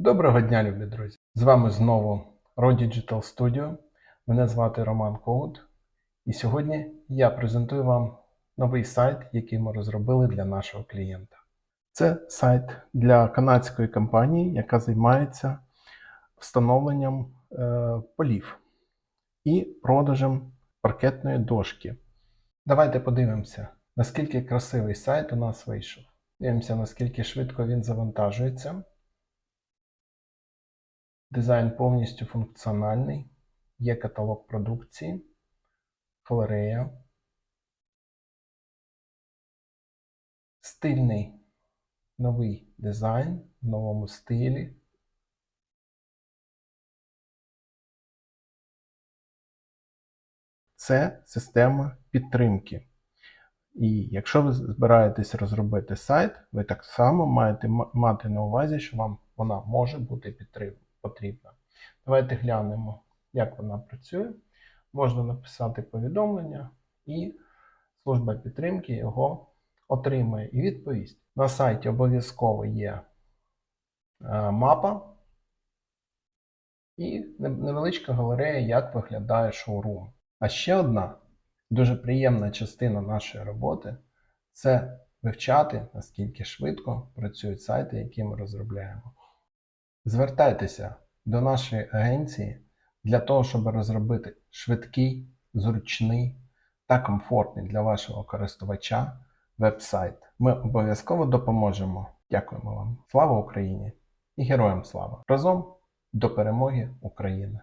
Доброго дня, любі друзі! З вами знову Raw Digital Studio. Мене звати Роман Когут. І сьогодні я презентую вам новий сайт, який ми розробили для нашого клієнта. Це сайт для канадської компанії, яка займається встановленням е, полів і продажем паркетної дошки. Давайте подивимося, наскільки красивий сайт у нас вийшов. Дивимося, наскільки швидко він завантажується. Дизайн повністю функціональний. Є каталог продукції, галерея. Стильний новий дизайн в новому стилі. Це система підтримки. І якщо ви збираєтесь розробити сайт, ви так само маєте мати на увазі, що вам вона може бути підтрим- потрібна. Давайте глянемо, як вона працює. Можна написати повідомлення, і служба підтримки його отримає і відповість. На сайті обов'язково є е, мапа і невеличка галерея, як виглядає шоурум. А ще одна дуже приємна частина нашої роботи це вивчати, наскільки швидко працюють сайти, які ми розробляємо. Звертайтеся до нашої агенції для того, щоб розробити швидкий, зручний та комфортний для вашого користувача веб-сайт. Ми обов'язково допоможемо. Дякуємо вам. Слава Україні і героям слава! Разом до перемоги України!